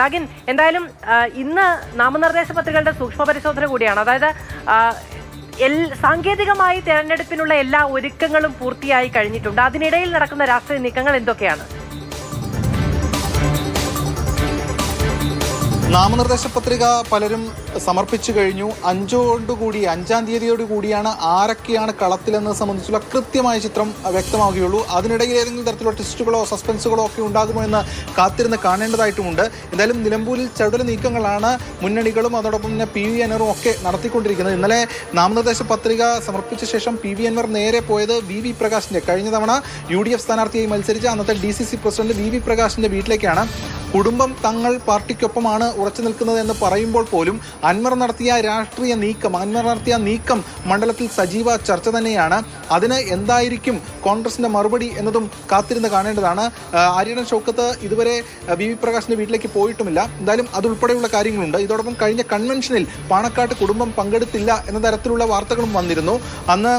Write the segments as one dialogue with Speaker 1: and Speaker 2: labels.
Speaker 1: രാഗിൻ എന്തായാലും ഇന്ന് നാമനിർദ്ദേശ പത്രികകളുടെ സൂക്ഷ്മ പരിശോധന കൂടിയാണ്. അതായത് സാങ്കേതികമായി തെരഞ്ഞെടുപ്പിനുള്ള എല്ലാ ഒരുക്കങ്ങളും പൂർത്തിയായി കഴിഞ്ഞിട്ടുണ്ട്. അതിനിടയിൽ നടക്കുന്ന രാഷ്ട്രീയ നീക്കങ്ങൾ എന്തൊക്കെയാണ്?
Speaker 2: നാമനിർദ്ദേശ പത്രിക പലരും സമർപ്പിച്ചു കഴിഞ്ഞു. അഞ്ചോടുകൂടി അഞ്ചാം തീയതിയോട് കൂടിയാണ് ആരൊക്കെയാണ് കളത്തിലെന്നത് സംബന്ധിച്ചുള്ള കൃത്യമായ ചിത്രം വ്യക്തമാവുകയുള്ളൂ. അതിനിടയിൽ ഏതെങ്കിലും തരത്തിലുള്ള ട്വിസ്റ്റുകളോ സസ്പെൻസുകളോ ഒക്കെ ഉണ്ടാകുമോ എന്ന് കാത്തിരുന്ന് കാണേണ്ടതായിട്ടുമുണ്ട്. എന്തായാലും നിലമ്പൂരിൽ ചടുല നീക്കങ്ങളാണ് മുന്നണികളും അതോടൊപ്പം തന്നെ പി വി അനറും ഒക്കെ നടത്തിക്കൊണ്ടിരിക്കുന്നത്. ഇന്നലെ നാമനിർദ്ദേശ പത്രിക സമർപ്പിച്ച ശേഷം പി വി അൻവർ നേരെ പോയത് വി വി പ്രകാശിന്റെ. കഴിഞ്ഞ തവണ യു ഡി എഫ് സ്ഥാനാർത്ഥിയായി മത്സരിച്ച അന്നത്തെ D C C president V V പ്രകാശിന്റെ വീട്ടിലേക്കാണ്. കുടുംബം തങ്ങൾ പാർട്ടിക്കൊപ്പമാണ് ഉറച്ചു നിൽക്കുന്നത് എന്ന് പറയുമ്പോൾ പോലും അൻവർ നടത്തിയ രാഷ്ട്രീയ നീക്കം അൻവർ നടത്തിയ നീക്കം മണ്ഡലത്തിൽ സജീവ ചർച്ച തന്നെയാണ്. അതിന് എന്തായിരിക്കും കോൺഗ്രസിന്റെ മറുപടി എന്നതും കാത്തിരുന്ന് കാണേണ്ടതാണ്. ആര്യടൻ ഷൗക്കത്ത് ഇതുവരെ വി വി പ്രകാശിന്റെ വീട്ടിലേക്ക് പോയിട്ടുമില്ല. എന്തായാലും അതുൾപ്പെടെയുള്ള കാര്യങ്ങളുണ്ട്. ഇതോടൊപ്പം കഴിഞ്ഞ കൺവെൻഷനിൽ പാണക്കാട്ട് കുടുംബം പങ്കെടുത്തില്ല എന്ന തരത്തിലുള്ള വാർത്തകളും വന്നിരുന്നു. അന്ന്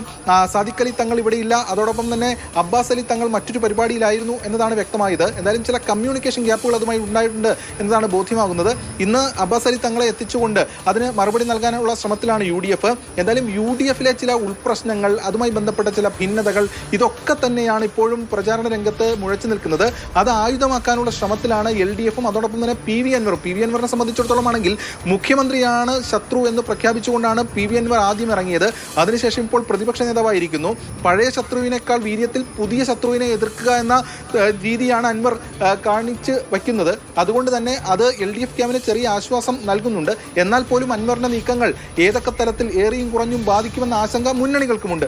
Speaker 2: സാദിഖ് അലി തങ്ങൾ ഇവിടെയില്ല അതോടൊപ്പം തന്നെ അബ്ബാസ് അലി തങ്ങൾ മറ്റൊരു പരിപാടിയിലായിരുന്നു എന്നതാണ് വ്യക്തമായത്. എന്തായാലും ചില കമ്മ്യൂണിക്കേഷൻ ഗ്യാപ്പുകൾ അതുമായി ഉണ്ടായിട്ടുണ്ട് എന്നതാണ് ബോധ്യമാകുന്നത്. ഇന്ന് അബ്ബാസ് അലി തങ്ങളെ എത്തിച്ചുകൊണ്ട് അതിന് മറുപടി നൽകാനുള്ള ശ്രമത്തിലാണ് യു ഡി എഫ്. എന്തായാലും യു ഡി എഫിലെ ചില ഉൾപ്രശ്നങ്ങൾ അതുമായി ബന്ധപ്പെട്ട ചില ഭിന്നതകൾ ഇതൊക്കെ തന്നെയാണ് ഇപ്പോഴും പ്രചാരണ രംഗത്ത് മുഴച്ചു നിൽക്കുന്നത്. അത് ആയുധമാക്കാനുള്ള ശ്രമത്തിലാണ് എൽ ഡി എഫും. അതോടൊപ്പം തന്നെ പി വി അൻവറും. പി വി അൻവറിനെ സംബന്ധിച്ചിടത്തോളം ആണെങ്കിൽ മുഖ്യമന്ത്രിയാണ് ശത്രു എന്ന് പ്രഖ്യാപിച്ചുകൊണ്ടാണ് പി വി അൻവർ ആദ്യം ഇറങ്ങിയത്. അതിനുശേഷം ഇപ്പോൾ പ്രതിപക്ഷ നേതാവായിരിക്കുന്നു. പഴയ ശത്രുവിനേക്കാൾ വീര്യത്തിൽ പുതിയ ശത്രുവിനെ എതിർക്കുക എന്ന രീതിയാണ് അൻവർ കാണിച്ച് വയ്ക്കുന്നത്. അതുകൊണ്ട് തന്നെ അത് എൽ ഡി എഫ് ക്യാമ്പിന് ചെറിയ ആശ്വാസം നൽകുന്നുണ്ട്. എന്നാൽ പോലും അൻവറിന്റെ നീക്കങ്ങൾ ഏതൊക്കെ തരത്തിൽ ഏറിയും കുറഞ്ഞും ബാധിക്കുമെന്ന ആശങ്ക മുന്നണികൾക്കുമുണ്ട്.